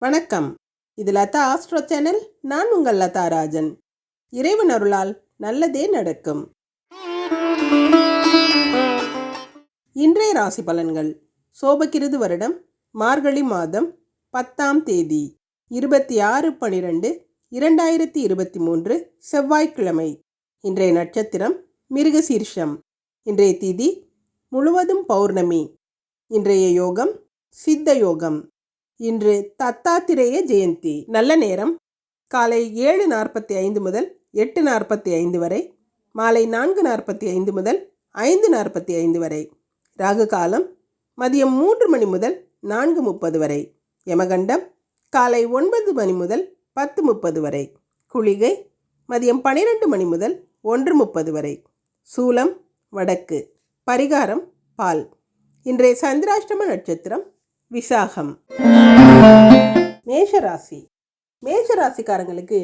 வணக்கம். இது Latha astro channel. நான் உங்கள் லதா ராஜன். இறைவன் அருளால் நல்லதே நடக்கும். இன்றைய ராசி பலன்கள். சோபகிருது வருடம் மார்கழி மாதம் பத்தாம் தேதி இருபத்தி ஆறு பனிரெண்டு இரண்டாயிரத்தி இருபத்தி மூன்று செவ்வாய்க்கிழமை. இன்றைய நட்சத்திரம் மிருகசீர்ஷம். இன்றைய திதி முழுவதும் பௌர்ணமி. இன்றைய யோகம் சித்த யோகம். இன்று தத்தாத்திரேய ஜெயந்தி. நல்ல நேரம். காலை ஏழு நாற்பத்தி ஐந்து முதல் எட்டு நாற்பத்தி ஐந்து வரை மாலை நான்கு நாற்பத்தி ஐந்து முதல் ஐந்து நாற்பத்தி ஐந்து வரை ராகு காலம் மதியம் மூன்று மணி முதல் நான்கு முப்பது வரை யமகண்டம் காலை ஒன்பது மணி முதல் பத்து முப்பது வரை குளிகை மதியம் பன்னிரெண்டு மணி முதல் ஒன்று முப்பது வரை சூலம் வடக்கு பரிகாரம் பால். இன்றைய சந்திராஷ்டம நட்சத்திரம் விசாகம். மேஷராசி. மேஷராசிக்காரங்களுக்கு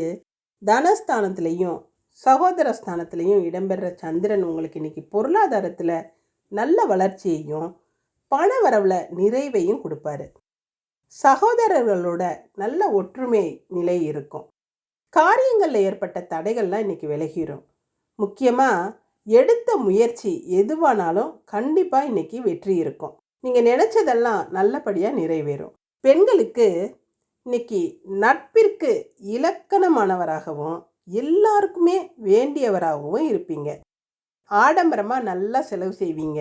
தனஸ்தானத்திலையும் சகோதர ஸ்தானத்திலையும் இடம்பெற சந்திரன் உங்களுக்கு இன்னைக்கு பொருளாதாரத்தில் நல்ல வளர்ச்சியையும் பண வரவில் நிறைவையும் கொடுப்பாரு. சகோதரர்களோட நல்ல ஒற்றுமை நிலை இருக்கும். காரியங்களில் ஏற்பட்ட தடைகள்லாம் இன்றைக்கி விலகிரும். முக்கியமாக எடுத்த முயற்சி எதுவானாலும் கண்டிப்பாக இன்றைக்கி வெற்றி இருக்கும். நீங்கள் நினச்சதெல்லாம் நல்லபடியாக நிறைவேறும். பெண்களுக்கு இன்னைக்கு நட்பிற்கு இலக்கணமானவராகவும் எல்லாருக்குமே வேண்டியவராகவும் இருப்பீங்க. ஆடம்பரமாக நல்லா செலவு செய்வீங்க.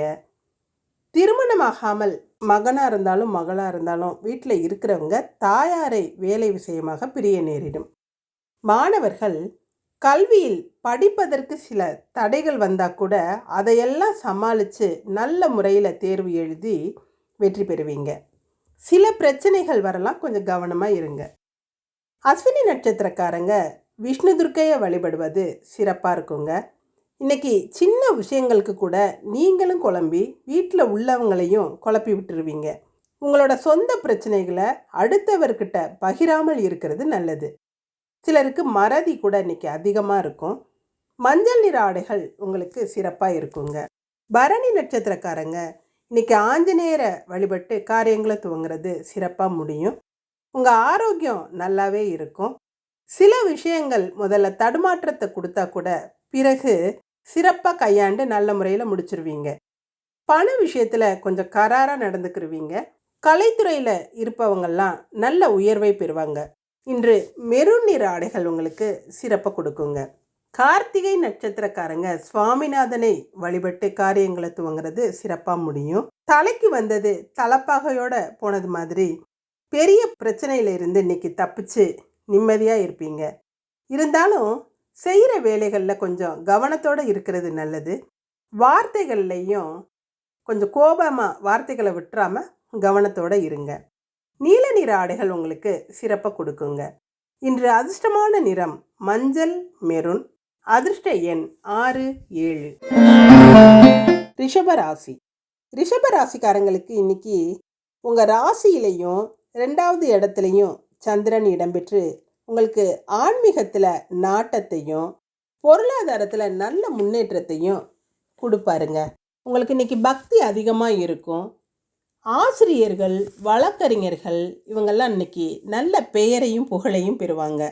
திருமணமாகாமல் மகனாக இருந்தாலும் மகளாக இருந்தாலும் வீட்டில் இருக்கிறவங்க தாயாரை வேலை விஷயமாக பிரிய நேரிடும். மாணவர்கள் கல்வியில் படிப்பதற்கு சில தடைகள் வந்தால் கூட அதையெல்லாம் சமாளித்து நல்ல முறையில் தேர்வு எழுதி வெற்றி பெறுவீங்க. சில பிரச்சனைகள் வரலாம். கொஞ்சம் கவனமாக இருங்க. அஸ்வினி நட்சத்திரக்காரங்க விஷ்ணு துர்க்கையை வழிபடுவது சிறப்பாக இருக்குங்க. இன்னைக்கு சின்ன விஷயங்களுக்கு கூட நீங்களும் குழம்பி வீட்டில் உள்ளவங்களையும் குழப்பி விட்டுருவீங்க. உங்களோட சொந்த பிரச்சனைகளை அடுத்தவர்கிட்ட பகிராமல் இருக்கிறது நல்லது. சிலருக்கு மறதி கூட இன்றைக்கி அதிகமாக இருக்கும். மஞ்சள் நிற ஆடைகள் உங்களுக்கு சிறப்பாக இருக்குங்க. பரணி நட்சத்திரக்காரங்க இன்னைக்கு ஆஞ்சநேயரை வழிபட்டு காரியங்களை துவங்குறது சிறப்பாக முடியும். உங்கள் ஆரோக்கியம் நல்லாவே இருக்கும். சில விஷயங்கள் முதல்ல தடுமாற்றத்தை கொடுத்தா கூட பிறகு சிறப்பாக கையாண்டு நல்ல முறையில் முடிச்சிருவீங்க. பண விஷயத்தில் கொஞ்சம் கராராக நடந்துக்கிருவீங்க. கலைத்துறையில் இருப்பவங்கெல்லாம் நல்ல உயர்வை பெறுவாங்க. இன்று மெருன் நிற ஆடைகள் உங்களுக்கு சிறப்பாக கொடுக்குங்க. கார்த்திகை நட்சத்திரக்காரங்க சுவாமிநாதனை வழிபட்டு காரியங்களை துவங்குறது சிறப்பாக முடியும். தலைக்கு வந்தது தலப்பாகையோட போனது மாதிரி பெரிய பிரச்சனையில இருந்து இன்னைக்கு தப்பிச்சு நிம்மதியாக இருப்பீங்க. இருந்தாலும் செய்கிற வேலைகளில் கொஞ்சம் கவனத்தோடு இருக்கிறது நல்லது. வார்த்தைகள்லையும் கொஞ்சம் கோபமாக வார்த்தைகளை விட்டுறாமல் கவனத்தோடு இருங்க. நீல நிற ஆடைகள் உங்களுக்கு சிறப்பாக கொடுக்குங்க. இன்று அதிர்ஷ்டமான நிறம் மஞ்சள் மெருன் அதிர்ஷ்ட எண் ஆறு ஏழு. ரிஷபராசி. ரிஷபராசிக்காரங்களுக்கு இன்னைக்கு உங்கள் ராசியிலையும் ரெண்டாவது இடத்துலையும் சந்திரன் இடம்பெற்று உங்களுக்கு ஆன்மீகத்தில் நாட்டத்தையும் பொருளாதாரத்தில் நல்ல முன்னேற்றத்தையும் கொடுப்பாருங்க. உங்களுக்கு இன்னைக்கு பக்தி அதிகமாக இருக்கும். ஆசிரியர்கள் வழக்கறிஞர்கள் இவங்கெல்லாம் இன்னைக்கு நல்ல பெயரையும் புகழையும் பெறுவாங்க.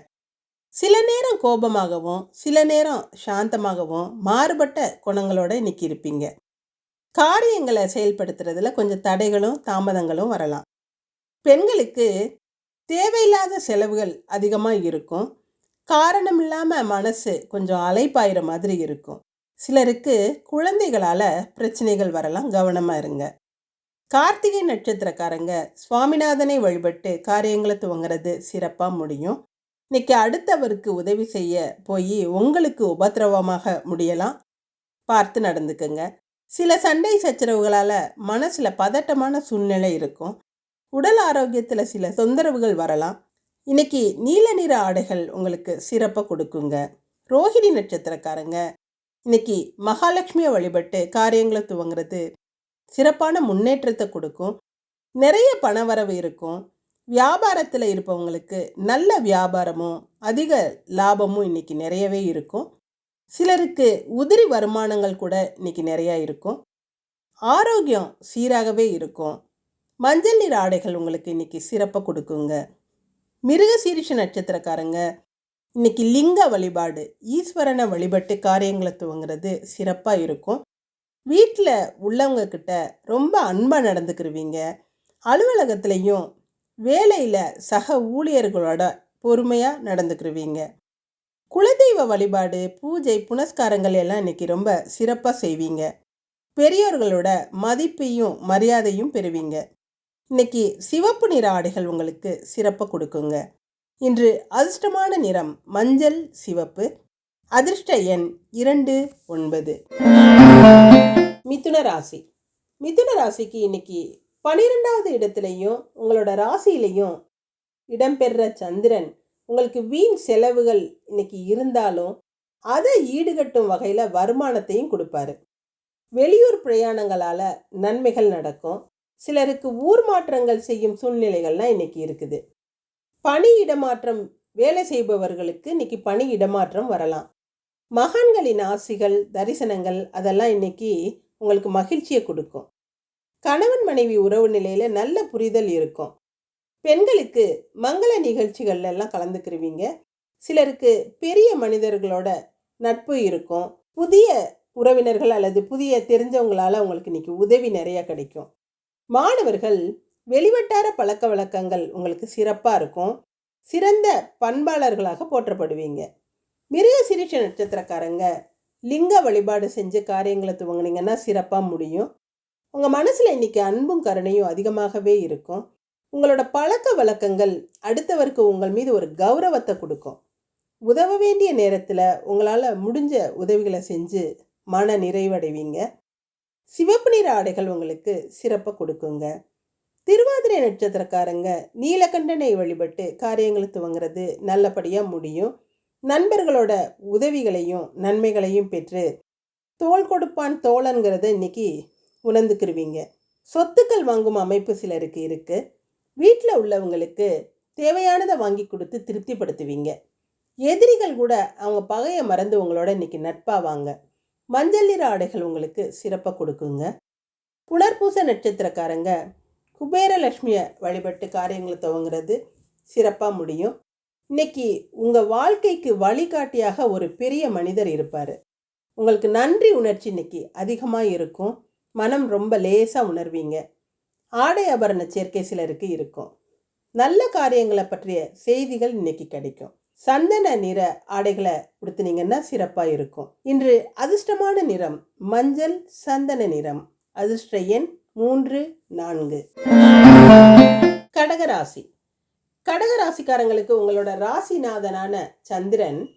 சில நேரம் கோபமாகவும் சில நேரம் சாந்தமாகவும் மாறுபட்ட குணங்களோட இன்றைக்கி இருப்பீங்க காரியங்களை செயல்படுத்துறதுல கொஞ்சம் தடைகளும் தாமதங்களும் வரலாம். பெண்களுக்கு தேவையில்லாத செலவுகள் அதிகமாக இருக்கும். காரணம் இல்லாமல் மனசு கொஞ்சம் அலைப்பாயிற மாதிரி இருக்கும். சிலருக்கு குழந்தைகளால் பிரச்சனைகள் வரலாம் கவனமாக இருங்க. கார்த்திகை நட்சத்திரக்காரங்க சுவாமிநாதனை வழிபட்டு காரியங்களை துவங்குறது சிறப்பாக முடியும். இன்னைக்கு அடுத்தவருக்கு உதவி செய்ய போய் உங்களுக்கு உபத்திரவமாக முடியலாம். பார்த்து நடந்துக்குங்க. சில சண்டை சச்சரவுகளால் மனசில் பதட்டமான சூழ்நிலை இருக்கும். உடல் ஆரோக்கியத்தில் சில தொந்தரவுகள் வரலாம். இன்னைக்கு நீல நிற ஆடைகள் உங்களுக்கு சிறப்பாக கொடுக்குங்க. ரோஹிணி நட்சத்திரக்காரங்க. இன்னைக்கு மகாலட்சுமியை வழிபட்டு காரியங்களை துவங்குறது சிறப்பான முன்னேற்றத்தை கொடுக்கும். நிறைய பணவரவு இருக்கும். வியாபாரத்தில் இருப்பவங்களுக்கு நல்ல வியாபாரமும் அதிக லாபமும் இன்னைக்கு நிறையவே இருக்கும். சிலருக்கு உதிரி வருமானங்கள் கூட இன்னைக்கு நிறையா இருக்கும். ஆரோக்கியம் சீராகவே இருக்கும். மஞ்சள் நிற ஆடைகள் உங்களுக்கு இன்னைக்கு சிறப்பாக கொடுக்குங்க. மிருகசீரிஷ நட்சத்திரக்காரங்க இன்னைக்கு லிங்க வழிபாடு ஈஸ்வரனை வழிபட்டு காரியங்களை துவங்கிறது சிறப்பாக இருக்கும். வீட்டில் உள்ளவங்க கிட்ட ரொம்ப அன்பாக நடந்துக்கிருவீங்க. அலுவலகத்துலேயும் வேலையில் சக ஊழியர்களோட பொறுமையாக நடந்துக்கிருவீங்க. குலதெய்வ வழிபாடு பூஜை புனஸ்காரங்கள் எல்லாம் இன்னைக்கு ரொம்ப சிறப்பாக செய்வீங்க. பெரியோர்களோட மதிப்பையும் மரியாதையும் பெறுவீங்க. இன்னைக்கு சிவப்பு நிற ஆடைகள் உங்களுக்கு சிறப்பாக கொடுக்குங்க. இன்று அதிர்ஷ்டமான நிறம் மஞ்சள் சிவப்பு அதிர்ஷ்ட எண் இரண்டு ஒன்பது. மிதுன ராசி. மிதுன ராசிக்கு இன்னைக்கு பனிரெண்டாவது இடத்துலையும் உங்களோட ராசியிலையும் இடம்பெற்ற சந்திரன் உங்களுக்கு வீண் செலவுகள் இன்னைக்கு இருந்தாலும் அதை ஈடுகட்டும் வகையில் வருமானத்தையும் கொடுப்பாரு. வெளியூர் பிரயாணங்களால் நன்மைகள் நடக்கும். சிலருக்கு ஊர் மாற்றங்கள் செய்யும் சூழ்நிலைகள்லாம் இன்னைக்கு இருக்குது. பணி இடமாற்றம் வேலை செய்பவர்களுக்கு இன்னைக்கு பணி இடமாற்றம் வரலாம். மகான்களின் ஆசிகள் தரிசனங்கள் அதெல்லாம் இன்னைக்கு உங்களுக்கு மகிழ்ச்சியை கொடுக்கும். கணவன் மனைவி உறவு நிலையில் நல்ல புரிதல் இருக்கும். பெண்களுக்கு மங்கள நிகழ்ச்சிகள்ல எல்லாம் கலந்துக்கிருவீங்க. சிலருக்கு பெரிய மனிதர்களோட நட்பு இருக்கும். புதிய உறவினர்கள் அல்லது புதிய தெரிஞ்சவங்களால் உங்களுக்கு இன்னைக்கு உதவி நிறைய கிடைக்கும். மாணவர்கள் வெளிவட்டார பழக்க வழக்கங்கள் உங்களுக்கு சிறப்பாக இருக்கும். சிறந்த பண்பாளர்களாக போற்றப்படுவீங்க. மிருக சிரிச்ச நட்சத்திரக்காரங்க லிங்க வழிபாடு செஞ்சு காரியங்களை துவங்குனீங்கன்னா சிறப்பாக முடியும். உங்கள் மனசில் இன்னைக்கு அன்பும் கருணையும் அதிகமாகவே இருக்கும். உங்களோட பழக்க வழக்கங்கள் அடுத்தவருக்கு உங்கள் மீது ஒரு கௌரவத்தை கொடுக்கும். உதவ வேண்டிய நேரத்தில் உங்களால் முடிஞ்ச உதவிகளை செஞ்சு மன நிறைவடைவீங்க. சிவப்பு நிற ஆடைகள் உங்களுக்கு சிறப்பை கொடுக்குங்க. திருவாதிரை நட்சத்திரக்காரங்க நீலகண்டனை வழிபட்டு காரியங்களை துவங்குறது நல்லபடியாக முடியும். நண்பர்களோட உதவிகளையும் நன்மைகளையும் பெற்று தோள் கொடுப்பான் தோழன்கிறத இன்னைக்கு உணர்ந்துக்கிருவீங்க. சொத்துக்கள் வாங்கும் அமைப்பு சிலருக்கு இருக்குது வீட்டில் உள்ளவங்களுக்கு தேவையானதை வாங்கி கொடுத்து திருப்திப்படுத்துவீங்க. எதிரிகள் கூட அவங்க பகையை மறந்து உங்களோட இன்னைக்கு நட்பாவாங்க மஞ்சள் நிற ஆடைகள் உங்களுக்கு சிறப்பாக கொடுக்குங்க. புனர்பூச நட்சத்திரக்காரங்க குபேரலட்சுமியை வழிபட்டு காரியங்களை துவங்குறது சிறப்பாக முடியும். இன்னைக்கு உங்கள் வாழ்க்கைக்கு வழிகாட்டியாக ஒரு பெரிய மனிதர் இருப்பார். உங்களுக்கு நன்றி உணர்ச்சி இன்னைக்கு அதிகமாக இருக்கும். மனம் ரொம்ப லேசாக உணர்வீங்க. ஆடை ஆபரண சேர்க்கை சிலருக்கு இருக்கும். நல்ல காரியங்களை பற்றிய செய்திகள் இன்னைக்கு கிடைக்கும். சந்தன நிற ஆடைகளை உடுத்துனீங்கன்னா சிறப்பாக இருக்கும். இன்று அதிர்ஷ்டமான நிறம் மஞ்சள் சந்தன நிறம். அதிர்ஷ்ட எண் மூன்று நான்கு. கடகராசி. கடகராசிக்காரங்களுக்கு உங்களோட ராசிநாதனான சந்திரன்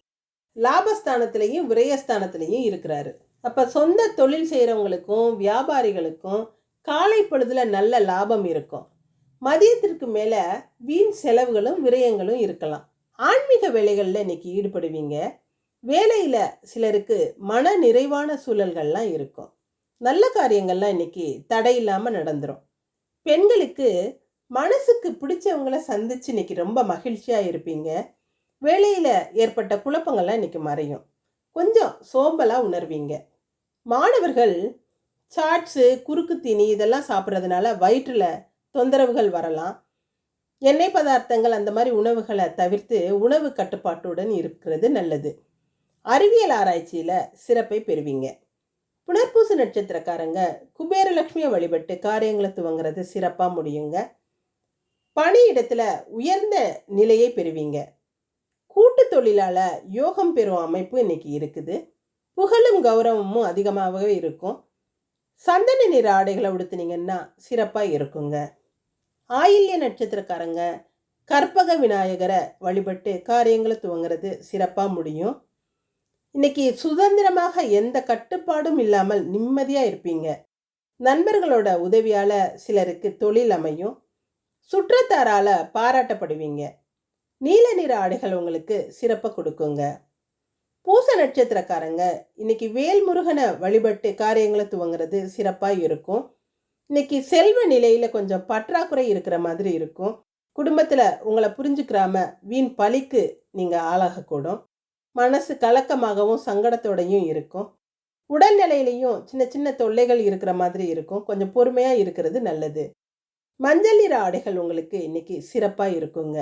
லாபஸ்தானத்திலையும் விரயஸ்தானத்திலையும் இருக்கிறாரு. அப்போ சொந்த தொழில் செய்கிறவங்களுக்கும் வியாபாரிகளுக்கும் காலை பொழுதில் நல்ல லாபம் இருக்கும். மதியத்திற்கு மேலே வீண் செலவுகளும் விரயங்களும் இருக்கலாம். ஆன்மீக வேலைகளில் இன்னைக்கு ஈடுபடுவீங்க. வேலையில் சிலருக்கு மன நிறைவான சூழல்கள்லாம் இருக்கும். நல்ல காரியங்கள்லாம் இன்னைக்கு தடை இல்லாமல் நடந்துடும் பெண்களுக்கு மனசுக்கு பிடிச்சவங்கள சந்திச்சு இன்னைக்கு ரொம்ப மகிழ்ச்சியாக இருப்பீங்க. வேலையில் ஏற்பட்ட குழப்பங்கள்லாம் இன்னைக்கு மறையும். கொஞ்சம் சோம்பலாக உணர்வீங்க. மாணவர்கள் சாட்ஸு குறுக்கு தீனி இதெல்லாம் சாப்பிட்றதுனால வயிற்றில் தொந்தரவுகள் வரலாம். எண்ணெய் பதார்த்தங்கள் அந்த மாதிரி உணவுகளை தவிர்த்து உணவு கட்டுப்பாட்டுடன் இருக்கிறது நல்லது. அறிவியல் ஆராய்ச்சியில் சிறப்பை பெறுவீங்க. புனர்பூச நட்சத்திரக்காரங்க குபேரலட்சுமியை வழிபட்டு காரியங்களை துவங்குறது சிறப்பாக முடியுங்க. பணியிடத்தில் உயர்ந்த நிலையை பெறுவீங்க. கூட்டு தொழிலால் யோகம் பெறும் அமைப்பு இன்னைக்கு இருக்குது. புகழும் கௌரவமும் அதிகமாகவே இருக்கும். சந்தன நிற ஆடைகளை உடுத்துனீங்கன்னா சிறப்பாக இருக்குங்க. ஆயில்ய நட்சத்திரக்காரங்க கற்பக விநாயகரை வழிபட்டு காரியங்களை துவங்குறது சிறப்பாக முடியும். இன்னைக்கு சுதந்திரமாக எந்த கட்டுப்பாடும் இல்லாமல் நிம்மதியாக இருப்பீங்க. நண்பர்களோட உதவியால் சிலருக்கு தொழில் அமையும். சுற்றத்தாரால் பாராட்டப்படுவீங்க. நீல நிற ஆடைகள் உங்களுக்கு சிறப்பை கொடுக்குங்க. பூச நட்சத்திரக்காரங்க. இன்னைக்கு வேல்முருகனை வழிபட்டு காரியங்களை துவங்குறது சிறப்பாக இருக்கும். இன்னைக்கு செல்வ நிலையில் கொஞ்சம் பற்றாக்குறை இருக்கிற மாதிரி இருக்கும். குடும்பத்தில் உங்களை புரிஞ்சுக்கிறாம வீண் பழிக்கு நீங்கள் ஆளாகக்கூடும். மனசு கலக்கமாகவும் சங்கடத்தோடையும் இருக்கும். உடல்நிலையிலையும் சின்ன சின்ன தொல்லைகள் இருக்கிற மாதிரி இருக்கும். கொஞ்சம் பொறுமையாக இருக்கிறது நல்லது. மஞ்சள் நிற ஆடைகள் உங்களுக்கு இன்னைக்கு சிறப்பாக இருக்குங்க.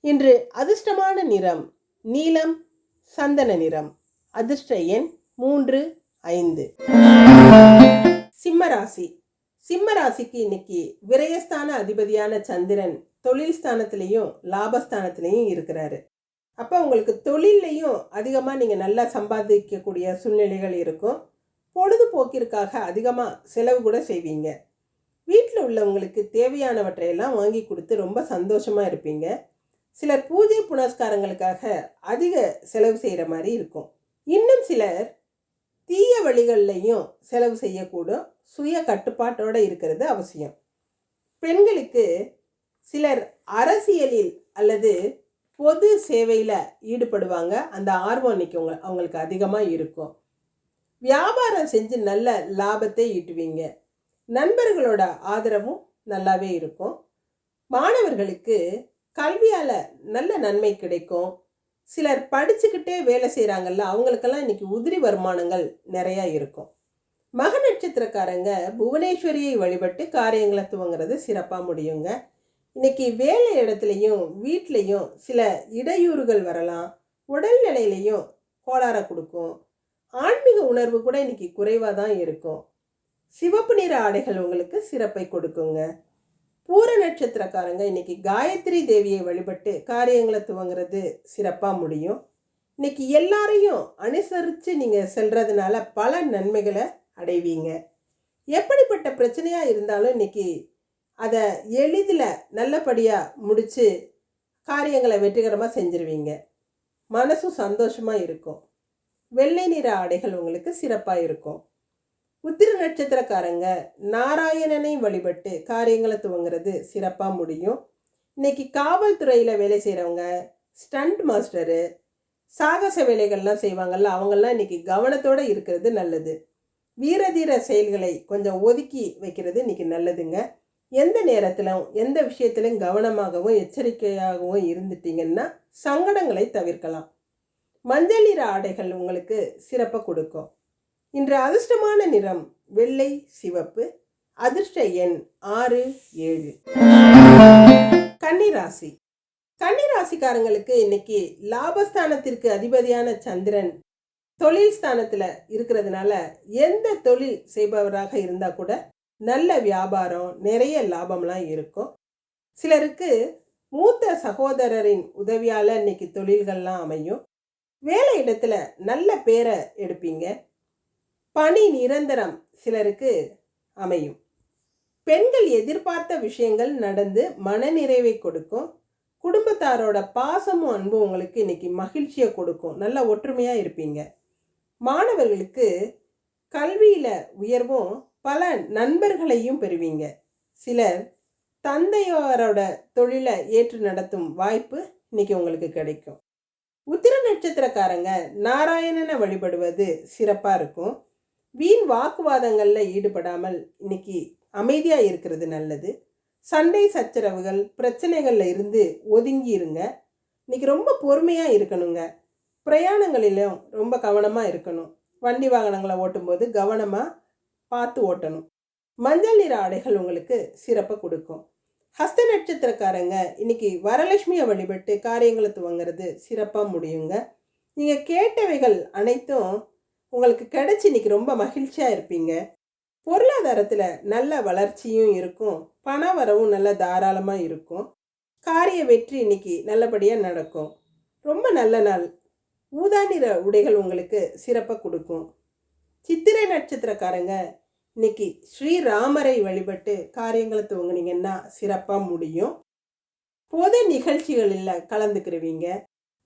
இன்று அதிர்ஷ்டமான நிறம் நீலம் சந்தன நிறம். அதிர்ஷ்ட எண் மூன்று ஐந்து. சிம்மராசி. சிம்மராசிக்கு இன்னைக்கு விரயஸ்தான அதிபதியான சந்திரன் தொழில் ஸ்தானத்திலையும் லாபஸ்தானத்திலையும் இருக்கிறாரு. அப்போ உங்களுக்கு தொழில்லையும் அதிகமாக நீங்கள் நல்லா சம்பாதிக்கக்கூடிய சூழ்நிலைகள் இருக்கும். பொழுதுபோக்கிற்காக அதிகமாக செலவு கூட செய்வீங்க. வீட்டில் உள்ளவங்களுக்கு தேவையானவற்றையெல்லாம் வாங்கி கொடுத்து ரொம்ப சந்தோஷமாக இருப்பீங்க. சிலர் பூஜை புனஸ்காரங்களுக்காக அதிக செலவு செய்கிற மாதிரி இருக்கும். இன்னும் சிலர் தீய வழிகள்லையும் செலவு செய்யக்கூடும். சுய கட்டுப்பாட்டோடு இருக்கிறது அவசியம். பெண்களுக்கு சிலர் அரசியலில் அல்லது பொது சேவையில் ஈடுபடுவாங்க. அந்த ஆர்வம் இன்னைக்கு உங்க அவங்களுக்கு அதிகமாக இருக்கும். வியாபாரம் செஞ்சு நல்ல லாபத்தை ஈட்டுவீங்க. நண்பர்களோட ஆதரவும் நல்லாவே இருக்கும். மாணவர்களுக்கு கல்வியால் நல்ல நன்மை கிடைக்கும். சிலர் படிச்சுக்கிட்டே வேலை செய்கிறாங்கல்ல அவங்களுக்கெல்லாம் இன்னைக்கு உதிரி வருமானங்கள் நிறையா இருக்கும். மக நட்சத்திரக்காரங்க புவனேஸ்வரியை வழிபட்டு காரியங்களை துவங்கிறது சிறப்பாக முடியுங்க. இன்னைக்கு வேலை இடத்துலையும் வீட்லேயும் சில இடையூறுகள் வரலாம். உடல்நிலையிலையும் கோளாறை கொடுக்கும். ஆன்மீக உணர்வு கூட இன்னைக்கு குறைவாக தான் இருக்கும். சிவப்பு நிற ஆடைகள் உங்களுக்கு சிறப்பை கொடுக்குங்க. பூர நட்சத்திரக்காரங்க இன்னைக்கு காயத்ரி தேவியை வழிபட்டு காரியங்களை துவங்குறது சிறப்பாக முடியும். இன்னைக்கு எல்லாரையும் அனுசரித்து நீங்கள் செல்றதுனால பல நன்மைகளை அடைவீங்க. எப்படிப்பட்ட பிரச்சனையாக இருந்தாலும் இன்னைக்கு அதை எளிதில் நல்லபடியாக முடித்து காரியங்களை வெற்றிகரமாக செஞ்சிருவீங்க. மனசும் சந்தோஷமாக இருக்கும். வெள்ளை நிற ஆடைகள் உங்களுக்கு சிறப்பாக இருக்கும். உத்திர நட்சத்திரக்காரங்க நாராயணனை வழிபட்டு காரியங்களை துவங்குறது சிறப்பாக முடியும். இன்னைக்கு காவல்துறையில் வேலை செய்கிறவங்க ஸ்டண்ட் மாஸ்டரு சாகச வேலைகள்லாம் செய்வாங்கள்ல அவங்கெல்லாம் இன்றைக்கி கவனத்தோடு இருக்கிறது நல்லது. வீரதீர செயல்களை கொஞ்சம் ஒதுக்கி வைக்கிறது இன்னைக்கு நல்லதுங்க. எந்த நேரத்திலும் எந்த விஷயத்திலும் கவனமாகவும் எச்சரிக்கையாகவும் இருந்துட்டீங்கன்னா சங்கடங்களை தவிர்க்கலாம். மஞ்சள் நிற ஆடைகள் உங்களுக்கு சிறப்பாக கொடுக்கும். இன்று அதிர்ஷ்டமான நிறம் வெள்ளை சிவப்பு அதிர்ஷ்ட எண் ஆறு ஏழு. கன்னிராசி. கன்னிராசிக்காரங்களுக்கு இன்னைக்கு லாபஸ்தானத்திற்கு அதிபதியான சந்திரன் தொழில் ஸ்தானத்தில் இருக்கிறதுனால எந்த தொழில் செய்பவராக இருந்தால் கூட நல்ல வியாபாரம் நிறைய லாபம்லாம் இருக்கும். சிலருக்கு மூத்த சகோதரரின் உதவியால் இன்னைக்கு தொழில்கள்லாம் அமையும். வேலை இடத்துல நல்ல பேரை எடுப்பீங்க. பணி நிரந்தரம் சிலருக்கு அமையும். பெண்கள் எதிர்பார்த்த விஷயங்கள் நடந்து மனநிறைவை கொடுக்கும். குடும்பத்தாரோட பாசமும் அன்பும் உங்களுக்கு இன்னைக்கு மகிழ்ச்சியை கொடுக்கும். நல்ல ஒற்றுமையாக இருப்பீங்க. மாணவர்களுக்கு கல்வியில் உயர்வும் பல நண்பர்களையும் பெறுவீங்க. சிலர் தந்தையோரோட தொழிலை ஏற்று நடத்தும் வாய்ப்பு இன்னைக்கு உங்களுக்கு கிடைக்கும். உத்திர நட்சத்திரக்காரங்க நாராயணனை வழிபடுவது சிறப்பாக இருக்கும். வீண் வாக்குவாதங்களில் ஈடுபடாமல் இன்னைக்கு அமைதியாக இருக்கிறது நல்லது. சண்டை சச்சரவுகள் பிரச்சனைகளில் இருந்து ஒதுங்கி இருங்க இன்னைக்கு ரொம்ப பொறுமையாக இருக்கணுங்க. பிரயாணங்களிலும் ரொம்ப கவனமாக இருக்கணும். வண்டி வாகனங்களை ஓட்டும்போது கவனமாக பார்த்து ஓட்டணும். மஞ்சள் நிற ஆடைகள் உங்களுக்கு சிறப்பை கொடுக்கும். ஹஸ்த நட்சத்திரக்காரங்க இன்னைக்கு வரலட்சுமியை வழிபட்டு காரியங்களை துவங்குறது சிறப்பாக முடியுங்க. நீங்கள் கேட்டவைகள் அனைத்தும் உங்களுக்கு கிடைச்சி இன்னைக்கு ரொம்ப மகிழ்ச்சியாக இருப்பீங்க. பொருளாதாரத்தில் நல்ல வளர்ச்சியும் இருக்கும். பண வரவும் நல்ல தாராளமாக இருக்கும். காரிய வெற்றி இன்னைக்கு நல்லபடியாக நடக்கும். ரொம்ப நல்ல நாள். ஊதா நிற உடைகள் உங்களுக்கு சிறப்பாக கொடுக்கும். சித்திரை நட்சத்திரக்காரங்க இன்னைக்கு ஸ்ரீராமரை வழிபட்டு காரியங்களை துவங்கினீங்கன்னா சிறப்பாக முடியும். பொது நிகழ்ச்சிகளில் கலந்துக்கிருவீங்க.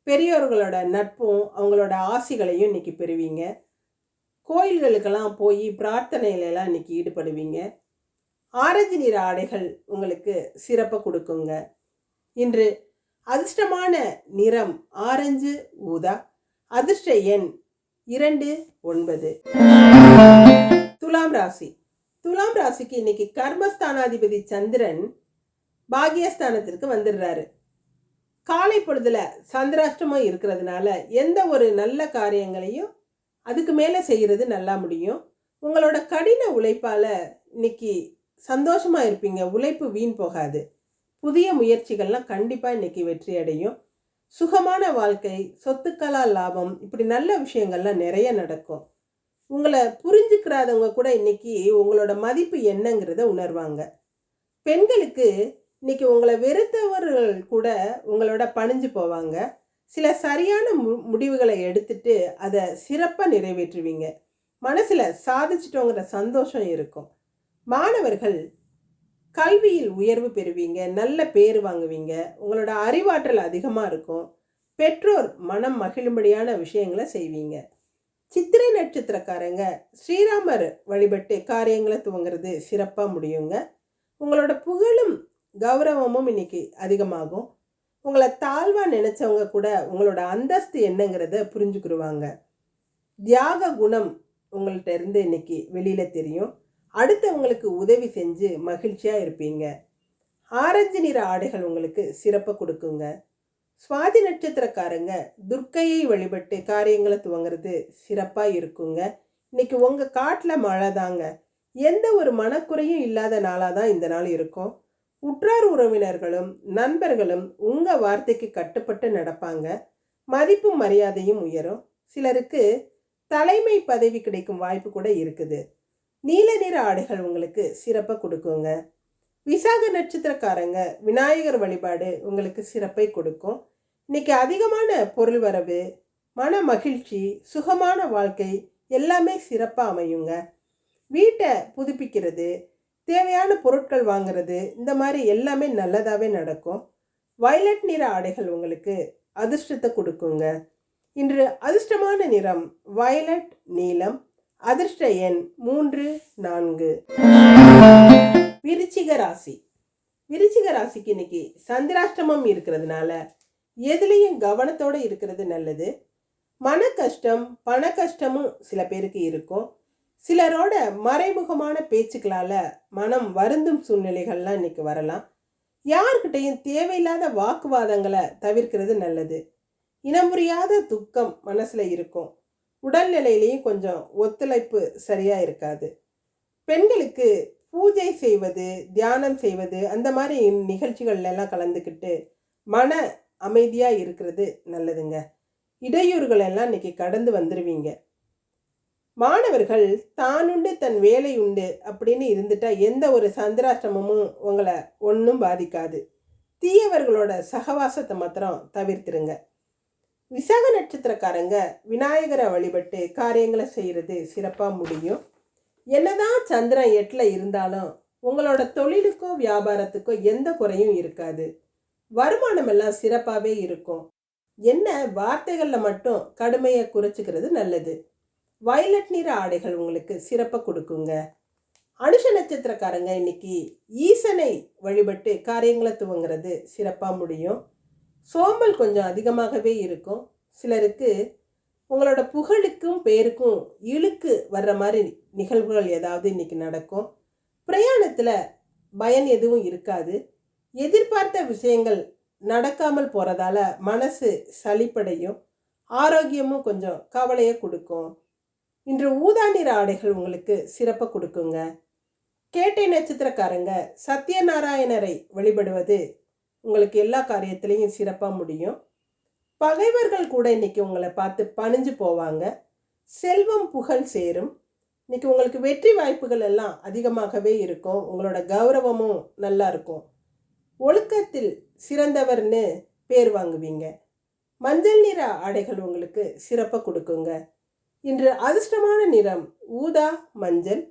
பெரியோர்களோட நட்பும் அவங்களோட ஆசிகளையும் இன்னைக்கு பெறுவீங்க. கோயில்களுக்கெல்லாம் போய் பிரார்த்தனையிலலாம் இன்னைக்கு ஈடுபடுவீங்க. ஆரஞ்சு நிற ஆடைகள் உங்களுக்கு சிறப்பை கொடுக்குங்க. இன்று அதிர்ஷ்டமான நிறம் ஆரஞ்சு ஊதா அதிர்ஷ்ட எண் இரண்டு ஒன்பது. துலாம் ராசி. துலாம் ராசிக்கு இன்னைக்கு கர்மஸ்தானாதிபதி சந்திரன் பாகியஸ்தானத்திற்கு வந்துடுறாரு. காலை பொழுதுல சந்திராஷ்டமம் இருக்கிறதுனால எந்த ஒரு நல்ல காரியங்களையும் அதுக்கு மேலே செய்கிறது நல்லா முடியும். உங்களோட கடின உழைப்பால் இன்னைக்கு சந்தோஷமாக இருப்பீங்க. உழைப்பு வீண் போகாது. புதிய முயற்சிகள்லாம் கண்டிப்பாக இன்னைக்கு வெற்றி அடையும். சுகமான வாழ்க்கை சொத்துக்களால் லாபம் இப்படி நல்ல விஷயங்கள்லாம் நிறைய நடக்கும். உங்களை புரிஞ்சுக்கிறாதவங்க கூட இன்னைக்கு உங்களோட மதிப்பு என்னங்கிறத உணர்வாங்க. பெண்களுக்கு இன்னைக்கு உங்களை வெறுத்தவர்கள் கூட உங்களோட பணிஞ்சு போவாங்க. சில சரியான மு முடிவுகளை எடுத்துட்டு அதை சிறப்பாக நிறைவேற்றுவீங்க. மனசில் சாதிச்சிட்டோங்கிற சந்தோஷம் இருக்கும். மாணவர்கள் கல்வியில் உயர்வு பெறுவீங்க நல்ல பேர் வாங்குவீங்க உங்களோட அறிவாற்றல் அதிகமாக இருக்கும் பெற்றோர் மனம் மகிழும்படியான விஷயங்களை செய்வீங்க. சித்திரை நட்சத்திரக்காரங்க ஸ்ரீராமர் வழிபட்டு காரியங்களை துவங்கிறது சிறப்பாக முடியுங்க. உங்களோட புகழும் கௌரவமும் இன்னைக்கு அதிகமாகும். உங்களை தாழ்வாக நினச்சவங்க கூட உங்களோட அந்தஸ்து என்னங்கிறத புரிஞ்சுக்கிடுவாங்க தியாக குணம் உங்கள்கிட்ட இருந்து இன்னைக்கு வெளியில் தெரியும். அடுத்தவங்களுக்கு உதவி செஞ்சு மகிழ்ச்சியாக இருப்பீங்க. ஆரஞ்சு நிற ஆடைகள் உங்களுக்கு சிறப்பை கொடுக்குங்க. சுவாதி நட்சத்திரக்காரங்க துர்க்கையை வழிபட்டு காரியங்களை துவங்குறது சிறப்பாக இருக்குங்க. இன்னைக்கு உங்கள் காட்டில் மழை தாங்க. எந்த ஒரு மனக்குறையும் இல்லாத நாளாக தான் இந்த நாள் இருக்கும். உற்றார் உறவினர்களும் நண்பர்களும் உங்கள் வார்த்தைக்கு கட்டுப்பட்டு நடப்பாங்க. மதிப்பும் மரியாதையும் உயரும். சிலருக்கு தலைமை பதவி கிடைக்கும் வாய்ப்பு கூட இருக்குது. நீல நிற ஆடைகள் உங்களுக்கு சிறப்பை கொடுக்குங்க. விசாக நட்சத்திரக்காரங்க விநாயகர் வழிபாடு உங்களுக்கு சிறப்பை கொடுக்கும். இன்னைக்கு அதிகமான பொருள் வரவு மன மகிழ்ச்சி சுகமான வாழ்க்கை எல்லாமே சிறப்பாக அமையுங்க. வீட்டை புதுப்பிக்கிறது தேவையான பொருட்கள் வாங்குறது இந்த மாதிரி எல்லாமே நல்லதாகவே நடக்கும். வயலட் நிற ஆடைகள் உங்களுக்கு அதிர்ஷ்டத்தை கொடுக்குங்க. இன்று அதிர்ஷ்டமான நிறம் வயலட் நீலம் அதிர்ஷ்ட எண் மூன்று நான்கு. விருச்சிக ராசி. விருச்சிக ராசிக்கு இன்னைக்கு சந்திராஷ்டமம் இருக்கிறதுனால எதுலேயும் கவனத்தோடு இருக்கிறது நல்லது. மன கஷ்டம் பண கஷ்டமும் சில பேருக்கு இருக்கும். சிலரோட மறைமுகமான பேச்சுக்களால் மனம் வருந்தும் சூழ்நிலைகள்லாம் இன்றைக்கி வரலாம். யார்கிட்டையும் தேவையில்லாத வாக்குவாதங்களை தவிர்க்கிறது நல்லது. இனம் புரியாத துக்கம் மனசில் இருக்கும். உடல்நிலையிலையும் கொஞ்சம் ஒத்துழைப்பு சரியாக இருக்காது. பெண்களுக்கு பூஜை செய்வது தியானம் செய்வது அந்த மாதிரி நிகழ்ச்சிகள்லாம் கலந்துக்கிட்டு மன அமைதியாக இருக்கிறது நல்லதுங்க. இடையூறுகளெல்லாம் இன்றைக்கி இன்னைக்கு கடந்து வந்துடுவீங்க மாணவர்கள் தானுண்டு தன் வேலை உண்டு அப்படின்னு இருந்துட்டா எந்த ஒரு சந்திராஷ்டமமும் உங்களை ஒன்றும் பாதிக்காது. தீயவர்களோட சகவாசத்தை மாத்திரம் தவிர்த்துருங்க. விசாக நட்சத்திரக்காரங்க விநாயகரை வழிபட்டு காரியங்களை செய்கிறது சிறப்பாக முடியும். என்னதான் சந்திரன் எட்டில் இருந்தாலும் உங்களோட தொழிலுக்கோ வியாபாரத்துக்கோ எந்த குறையும் இருக்காது. வருமானம் எல்லாம் சிறப்பாகவே இருக்கும். என்ன வார்த்தைகளில் மட்டும் கடுமையை குறைச்சிக்கிறது நல்லது. வயலட் நிற ஆடைகள் உங்களுக்கு சிறப்பாக கொடுக்குங்க. அனுஷ நட்சத்திரக்காரங்க இன்னைக்கு ஈசனை வழிபட்டு காரியங்களை துவங்கிறது சிறப்பாக முடியும். சோம்பல் கொஞ்சம் அதிகமாகவே இருக்கும். சிலருக்கு உங்களோட புகழுக்கும் பேருக்கும் இழுக்கு வர்ற மாதிரி நிகழ்வுகள் ஏதாவது இன்னைக்கு நடக்கும். பிரயாணத்தில் பயன் எதுவும் இருக்காது. எதிர்பார்த்த விஷயங்கள் நடக்காமல் போகிறதால மனசு சளிப்படையும். ஆரோக்கியமும் கொஞ்சம் கவலையை கொடுக்கும். இன்று ஊதா நிற ஆடைகள் உங்களுக்கு சிறப்பு கொடுக்குங்க. கேட்டை நட்சத்திரக்காரங்க சத்யநாராயணரை வழிபடுவது உங்களுக்கு எல்லா காரியத்திலையும் சிறப்பாக முடியும். பகைவர்கள் கூட இன்றைக்கி உங்களை பார்த்து பணிஞ்சு போவாங்க. செல்வம் புகழ் சேரும். இன்றைக்கி உங்களுக்கு வெற்றி வாய்ப்புகள் எல்லாம் அதிகமாகவே இருக்கும். உங்களோட கௌரவமும் நல்லா இருக்கும். ஒழுக்கத்தில் சிறந்தவர்னு பேர் வாங்குவீங்க. மஞ்சள் நிற ஆடைகள் உங்களுக்கு சிறப்பாக கொடுக்குங்க. இன்று அதிர்ஷ்டமான நிறம் ஊதா மஞ்சள்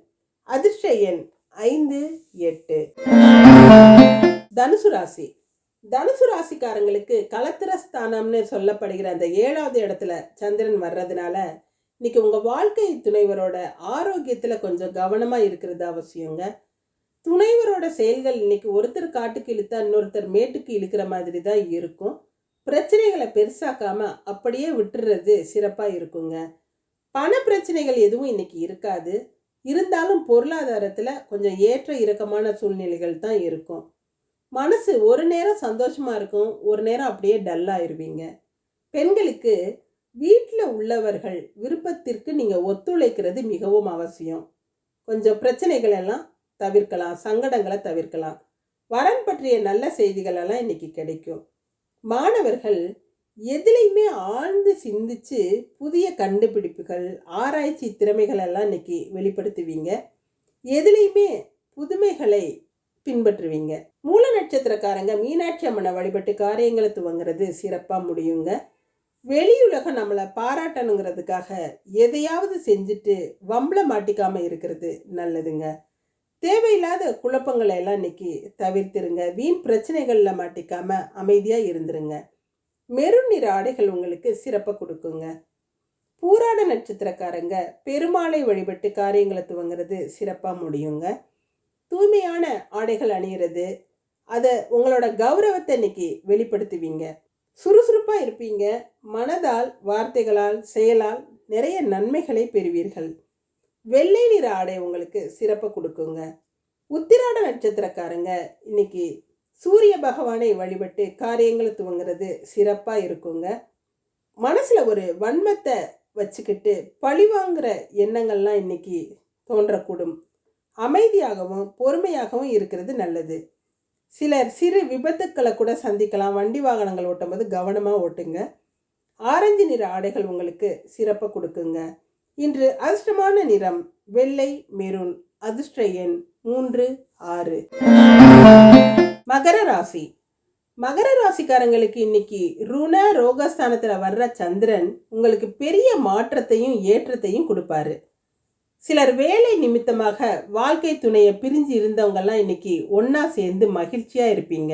அதிர்ஷ்ட எண் ஐந்து எட்டு. தனுசு ராசி. தனுசு ராசிக்காரங்களுக்கு கலத்திரஸ்தானம்னு சொல்லப்படுகிற அந்த ஏழாவது இடத்துல சந்திரன் வர்றதுனால இன்னைக்கு உங்கள் வாழ்க்கை துணைவரோட ஆரோக்கியத்தில் கொஞ்சம் கவனமாக இருக்கிறது அவசியங்க. துணைவரோட செயல்கள் இன்னைக்கு ஒருத்தர் காட்டுக்கு இழுத்தா இன்னொருத்தர் மேட்டுக்கு இழுக்கிற மாதிரி தான் இருக்கும். பிரச்சனைகளை பெருசாக்காமல் அப்படியே விட்டுறது சிறப்பாக இருக்குங்க. பண பிரச்சனைகள் எதுவும் இன்னைக்கு இருக்காது. இருந்தாலும் பொருளாதாரத்தில் கொஞ்சம் ஏற்ற இறக்கமான சூழ்நிலைகள் தான் இருக்கும். மனசு ஒரு நேரம் சந்தோஷமாக இருக்கும் ஒரு நேரம் அப்படியே டல்லாகிருவீங்க பெண்களுக்கு வீட்டில் உள்ளவர்கள் விருப்பத்திற்கு நீங்கள் ஒத்துழைக்கிறது மிகவும் அவசியம். கொஞ்சம் பிரச்சனைகள் எல்லாம் தவிர்க்கலாம் சங்கடங்களை தவிர்க்கலாம். வரன் பற்றிய நல்ல செய்திகளெல்லாம் இன்றைக்கி இன்னைக்கு கிடைக்கும். மாணவர்கள் எதுலேயுமே ஆழ்ந்து சிந்திச்சு புதிய கண்டுபிடிப்புகள் ஆராய்ச்சி திறமைகள் எல்லாம் இன்னைக்கு வெளிப்படுத்துவீங்க. எதுலேயுமே புதுமைகளை பின்பற்றுவீங்க. மூல நட்சத்திரக்காரங்க மீனாட்சி அம்மனை வழிபட்டு காரியங்களை துவங்குறது சிறப்பாக முடியுங்க. வெளியுலகம் நம்மளை பாராட்டணுங்கிறதுக்காக எதையாவது செஞ்சுட்டு வம்பளை மாட்டிக்காமல் இருக்கிறது நல்லதுங்க. தேவையில்லாத குழப்பங்களை எல்லாம் இன்னைக்கு தவிர்த்துருங்க. வீண் பிரச்சனைகளில் மாட்டிக்காமல் அமைதியாக இருந்துருங்க. மெருன் நிற ஆடைகள் உங்களுக்கு சிறப்பை கொடுக்குங்க. பூராட நட்சத்திரக்காரங்க பெருமாளை வழிபட்டு காரியங்களை துவங்குறது சிறப்பாக முடியுங்க. தூய்மையான ஆடைகள் அணியிறது அதை உங்களோட கௌரவத்தை இன்னைக்கு வெளிப்படுத்துவீங்க. சுறுசுறுப்பாக இருப்பீங்க. மனதால் வார்த்தைகளால் செயலால் நிறைய நன்மைகளை பெறுவீர்கள். வெள்ளை நிற ஆடை உங்களுக்கு சிறப்பை கொடுக்குங்க. உத்திராட நட்சத்திரக்காரங்க இன்னைக்கு சூரிய பகவானை வழிபட்டு காரியங்களை துவங்குறது சிறப்பாக இருக்குங்க. மனசில் ஒரு வன்மத்தை வச்சுக்கிட்டு பழிவாங்கிற எண்ணங்கள்லாம் இன்னைக்கு தோன்றக்கூடும். அமைதியாகவும் பொறுமையாகவும் இருக்கிறது நல்லது. சிலர் சிறு விபத்துக்களை கூட சந்திக்கலாம். வண்டி வாகனங்கள் ஓட்டும்போது கவனமாக ஓட்டுங்க. ஆரஞ்சு நிற ஆடைகள் உங்களுக்கு சிறப்பை கொடுக்குங்க. இன்று அதிர்ஷ்டமான நிறம் வெள்ளை மெரூன் அதிர்ஷ்ட எண் மூன்று ஆறு. மகர ராசி. மகர ராசிக்காரங்களுக்கு இன்னைக்கு ருண ரோகஸ்தானத்தில் வர்ற சந்திரன் உங்களுக்கு பெரிய மாற்றத்தையும் ஏற்றத்தையும் கொடுப்பாரு. சிலர் வேலை நிமித்தமாக வாழ்க்கை துணையை பிரிஞ்சு இருந்தவங்கெல்லாம் இன்னைக்கு ஒன்றா சேர்ந்து மகிழ்ச்சியாக இருப்பீங்க.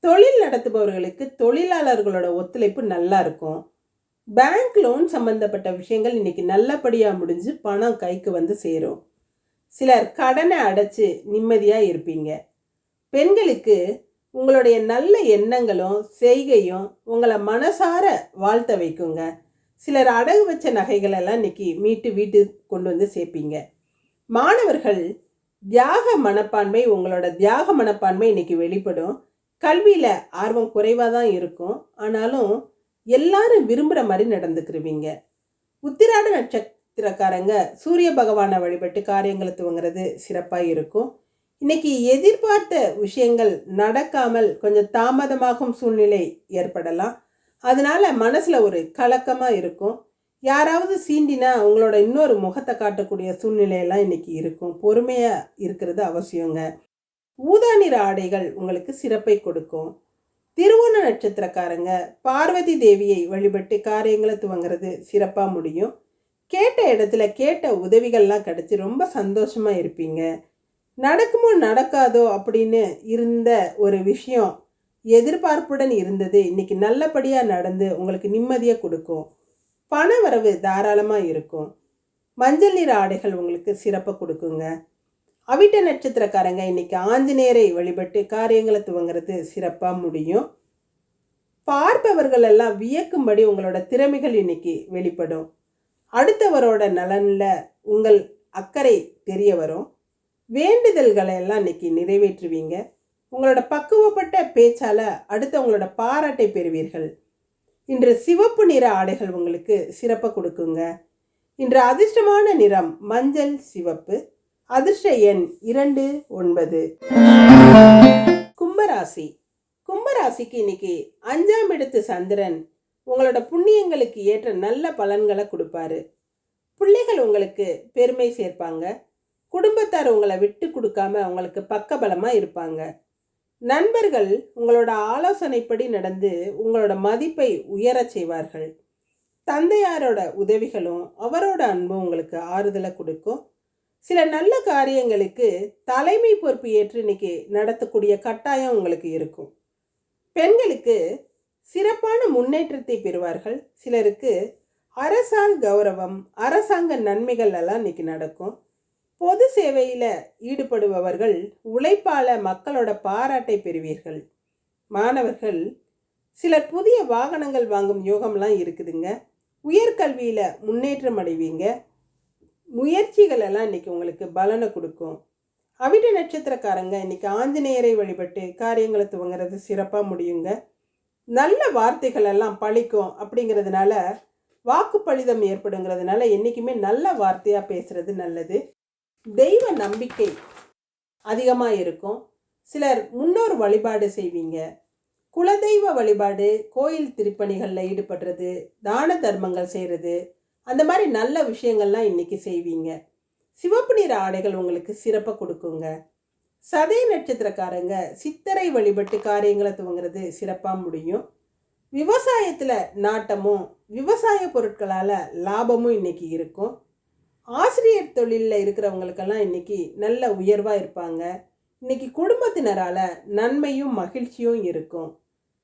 தொழில் நடத்துபவர்களுக்கு தொழிலாளர்களோட ஒத்துழைப்பு நல்லா இருக்கும். பேங்க் லோன் சம்பந்தப்பட்ட விஷயங்கள் இன்னைக்கு நல்லபடியாக முடிஞ்சு பணம் கைக்கு வந்து சேரும். சிலர் கடனை அடைச்சி நிம்மதியாக இருப்பீங்க. பெண்களுக்கு உங்களுடைய நல்ல எண்ணங்களும் செய்கையும் உங்களை மனசார வாழ்த்த வைக்குங்க. சிலர் அடகு வச்ச நகைகளெல்லாம் இன்னைக்கு மீட்டு வீட்டுக்கு கொண்டு வந்து சேர்ப்பீங்க. மாணவர்கள் தியாக மனப்பான்மை உங்களோட தியாக மனப்பான்மை இன்னைக்கு வெளிப்படும். கல்வியில் ஆர்வம் குறைவாக தான் இருக்கும். ஆனாலும் எல்லாரும் விரும்புகிற மாதிரி நடந்துக்கிருவீங்க. உத்திராட நட்சத்திரக்காரங்க சூரிய பகவானை வழிபட்டு காரியங்களை துவங்குறது சிறப்பாக இருக்கும். இன்னைக்கு எதிர்பார்த்த விஷயங்கள் நடக்காமல் கொஞ்சம் தாமதமாகும் சூழ்நிலை ஏற்படலாம். அதனால் மனசில் ஒரு கலக்கமாக இருக்கும். யாராவது சீண்டினா உங்களோட இன்னொரு முகத்தை காட்டக்கூடிய சூழ்நிலையெல்லாம் இன்னைக்கு இருக்கும். பொறுமையாக இருக்கிறது அவசியங்க. ஊதா நிற ஆடைகள் உங்களுக்கு சிறப்பை கொடுக்கும். திருவோண நட்சத்திரக்காரங்க பார்வதி தேவியை வழிபட்டு காரியங்களை துவங்குறது சிறப்பாக முடியும். கேட்ட இடத்துல கேட்ட உதவிகள்லாம் கிடச்சி ரொம்ப சந்தோஷமாக இருப்பீங்க. நடக்குமோ நடக்காதோ அப்படின்னு இருந்த ஒரு விஷயம் எதிர்பார்ப்புடன் இருந்தது. இன்னைக்கு நல்லபடியாக நடந்து உங்களுக்கு நிம்மதியை கொடுக்கும். பண வரவு தாராளமாக இருக்கும். மஞ்சள் நிற ஆடைகள் உங்களுக்கு சிறப்பாக கொடுக்குங்க. அவிட்ட நட்சத்திரக்காரங்க இன்னைக்கு ஆஞ்சநேயரை வழிபட்டு காரியங்களை துவங்குறது சிறப்பாக முடியும். பார்ப்பவர்கள் எல்லாம் வியக்கும்படி உங்களோட திறமைகள் இன்னைக்கு வெளிப்படும். அடுத்தவரோட நலனில் உங்கள் அக்கறை தெரிய வரும். வேண்டுதல்களை எல்லாம் இன்னைக்கு நிறைவேற்றுவீங்க. உங்களோட பக்குவப்பட்ட பேச்சால் அடுத்தவங்களோட பாராட்டை பெறுவீர்கள். இன்று சிவப்பு நிற ஆடைகள் உங்களுக்கு சிறப்பை கொடுக்குங்க. இன்று அதிர்ஷ்டமான நிறம் மஞ்சள் சிவப்பு அதிர்ஷ்ட எண் இரண்டு ஒன்பது. கும்பராசி. கும்பராசிக்கு இன்னைக்கு அஞ்சாம் இடத்து சந்திரன் உங்களோட புண்ணியங்களுக்கு ஏற்ற நல்ல பலன்களை கொடுப்பாரு. பிள்ளைகள் உங்களுக்கு பெருமை சேர்ப்பாங்க. குடும்பத்தார் உங்களை விட்டு கொடுக்காம உங்களுக்கு பக்கபலமாக இருப்பாங்க. நண்பர்கள் உங்களோட ஆலோசனைப்படி நடந்து உங்களோட மதிப்பை உயரச் செய்வார்கள். தந்தையாரோட உதவிகளும் அவரோட அன்பும் உங்களுக்கு ஆறுதலை கொடுக்கும். சில நல்ல காரியங்களுக்கு தலைமை பொறுப்பு ஏற்று இன்னைக்கு நடத்தக்கூடிய கட்டாயம் உங்களுக்கு இருக்கும். பெண்களுக்கு சிறப்பான முன்னேற்றத்தை பெறுவார்கள். சிலருக்கு அரசால் கௌரவம் அரசாங்க நன்மைகள் எல்லாம் இன்னைக்கு நடக்கும். பொது சேவையில் ஈடுபடுபவர்கள் உழைப்பால மக்களோட பாராட்டை பெறுவீர்கள். மாணவர்கள் சிலர் புதிய வாகனங்கள் வாங்கும் யோகம்லாம் இருக்குதுங்க. உயர்கல்வியில் முன்னேற்றம் அடைவீங்க. முயற்சிகள் எல்லாம் இன்னைக்கு உங்களுக்கு பலனை கொடுக்கும். அவிட்ட நட்சத்திரக்காரங்க இன்னைக்கு ஆஞ்சநேயரை வழிபட்டு காரியங்களை துவங்குறது சிறப்பாக முடியுங்க. நல்ல வார்த்தைகள் எல்லாம் பழிக்கும் அப்படிங்கிறதுனால வாக்குப்பளிதம் ஏற்படுங்கிறதுனால என்றைக்குமே நல்ல வார்த்தையாக பேசுகிறது நல்லது. தெய்வ நம்பிக்கை அதிகமாக இருக்கும் சிலர் முன்னோர் வழிபாடு செய்வீங்க. குலதெய்வ வழிபாடு கோயில் திருப்பணிகளில் ஈடுபடுறது தான தர்மங்கள் செய்கிறது அந்த மாதிரி நல்ல விஷயங்கள்லாம் இன்றைக்கி செய்வீங்க. சிவப்பு நிற ஆடைகள் உங்களுக்கு சிறப்பாக கொடுக்குங்க. சதய நட்சத்திரக்காரங்க சித்தரை வழிபட்டு காரியங்களை துவங்குறது சிறப்பாக முடியும். விவசாயத்தில் நாட்டமும் விவசாய பொருட்களால் லாபமும் இன்றைக்கி இருக்கும். ஆசிரியர் தொழிலில் இருக்கிறவங்களுக்கெல்லாம் இன்னைக்கு நல்ல உயர்வாக இருப்பாங்க. இன்னைக்கு குடும்பத்தினரால் நன்மையும் மகிழ்ச்சியும் இருக்கும்.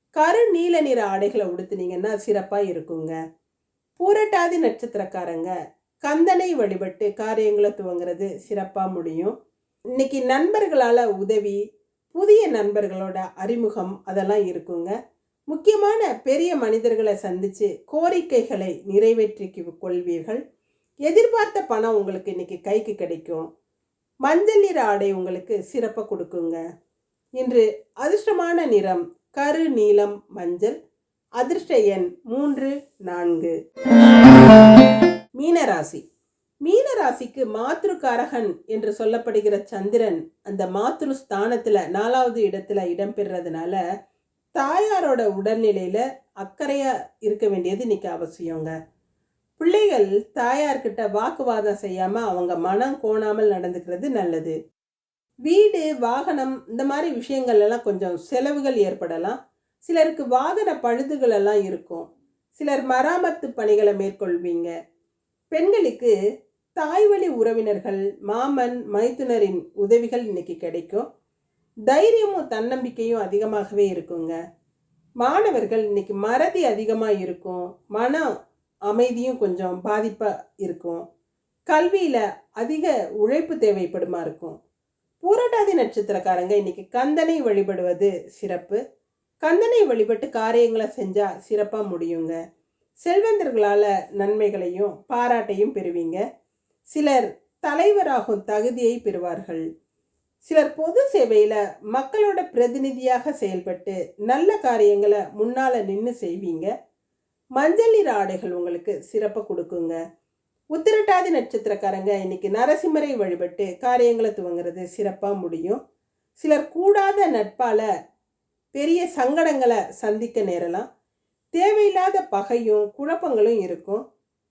கரு நீல நிற ஆடைகளை உடுத்துனீங்கன்னா சிறப்பாக இருக்குங்க. பூரட்டாதி நட்சத்திரக்காரங்க கந்தனை வழிபட்டு காரியங்களை துவங்குறது சிறப்பாக முடியும். இன்னைக்கு நண்பர்களால் உதவி புதிய நண்பர்களோட அறிமுகம் அதெல்லாம் இருக்குங்க. முக்கியமான பெரிய மனிதர்களை சந்தித்து கோரிக்கைகளை நிறைவேற்றி கொள்வீர்கள். எதிர்பார்த்த பணம் உங்களுக்கு இன்னைக்கு கைக்கு கிடைக்கும். மஞ்சள் நிற ஆடை உங்களுக்கு சிறப்பாக கொடுக்குங்க. இன்று அதிர்ஷ்டமான நிறம் கரு நீலம் மஞ்சள். அதிர்ஷ்ட எண் மூன்று நான்கு. மீனராசி. மீனராசிக்கு மாத்ருகாரகன் என்று சொல்லப்படுகிற சந்திரன் அந்த மாத்ரு ஸ்தானத்தில் நாலாவது இடத்துல இடம்பெறதுனால தாயாரோட உடல்நிலையில் அக்கறையாக இருக்க வேண்டியது இன்னைக்கு அவசியங்க. பிள்ளைகள் தாயார்கிட்ட வாக்குவாதம் செய்யாமல் அவங்க மனம் கோணாமல் நடந்துக்கிறது நல்லது. வீடு வாகனம் இந்த மாதிரி விஷயங்கள் எல்லாம் கொஞ்சம் செலவுகள் ஏற்படலாம். சிலருக்கு வாகன பழுதுகள் எல்லாம் இருக்கும். சிலர் மராமத்து பணிகளை மேற்கொள்வீங்க. பெண்களுக்கு தாய்வழி உறவினர்கள் மாமன் மைத்துனரின் உதவிகள் இன்னைக்கு கிடைக்கும். தைரியமும் தன்னம்பிக்கையும் அதிகமாகவே இருக்குங்க. மாணவர்கள் இன்னைக்கு மறதி அதிகமாக இருக்கும். மனம் அமைதியும் கொஞ்சம் பாதிப்பாக இருக்கும். கல்வியில் அதிக உழைப்பு தேவைப்படுமா இருக்கும்? பூரட்டாதி நட்சத்திரக்காரங்க இன்னைக்கு கந்தனை வழிபடுவது சிறப்பு. கந்தனை வழிபட்டு காரியங்களை செஞ்சால் சிறப்பாக முடியுங்க. செல்வந்தர்களால் நன்மைகளையும் பாராட்டையும் பெறுவீங்க. சிலர் தலைவராகும் தகுதியை பெறுவார்கள். சிலர் பொது சேவையில் மக்களோட பிரதிநிதியாக செயல்பட்டு நல்ல காரியங்களை முன்னால் நின்று செய்வீங்க. மஞ்சள் நிற ஆடைகள் உங்களுக்கு சிறப்பை கொடுக்குங்க. உத்திரட்டாதி நட்சத்திரக்காரங்க இன்னைக்கு நரசிம்மரை வழிபட்டு காரியங்களை துவங்குறது சிறப்பாக முடியும். சிலர் கூடாத நட்பால் பெரிய சங்கடங்களை சந்திக்க நேரலாம். தேவையில்லாத பகையும் குழப்பங்களும் இருக்கும்.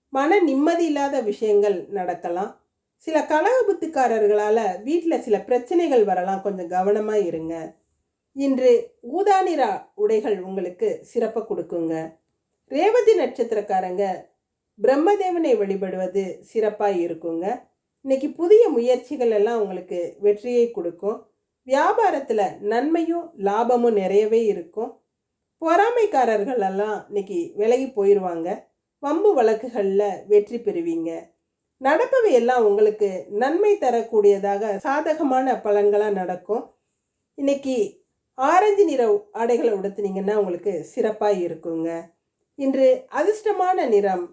மன நிம்மதி இல்லாத விஷயங்கள் நடக்கலாம். சில கலக புத்திக்காரர்களால் வீட்டில் சில பிரச்சனைகள் வரலாம். கொஞ்சம் கவனமாக இருங்க. இன்று ஊதானிரா உடைகள் உங்களுக்கு சிறப்பை கொடுக்குங்க. ரேவதி நட்சத்திரக்காரங்க பிரம்மதேவனை வழிபடுவது சிறப்பாக இருக்குங்க. இன்னைக்கு புதிய முயற்சிகள் எல்லாம் உங்களுக்கு வெற்றியை கொடுக்கும். வியாபாரத்தில் நன்மையும் லாபமும் நிறையவே இருக்கும். பொறாமைக்காரர்கள் எல்லாம் இன்னைக்கு விலகி போயிடுவாங்க வம்பு வழக்குகளில் வெற்றி பெறுவீங்க. நடப்பவை எல்லாம் உங்களுக்கு நன்மை தரக்கூடியதாக சாதகமான பலன்களாக நடக்கும். இன்னைக்கு ஆரஞ்சு நிற ஆடைகளை உடுத்துனீங்கன்னா உங்களுக்கு சிறப்பாக இருக்குங்க. இன்று அதிர்ஷ்டமான நிறம்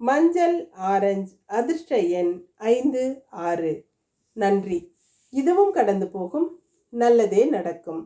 மஞ்சள் ஆரஞ்சு அதிர்ஷ்ட எண் ஐந்து ஆறு. நன்றி. இதுவும் கடந்து போகும். நல்லதே நடக்கும்.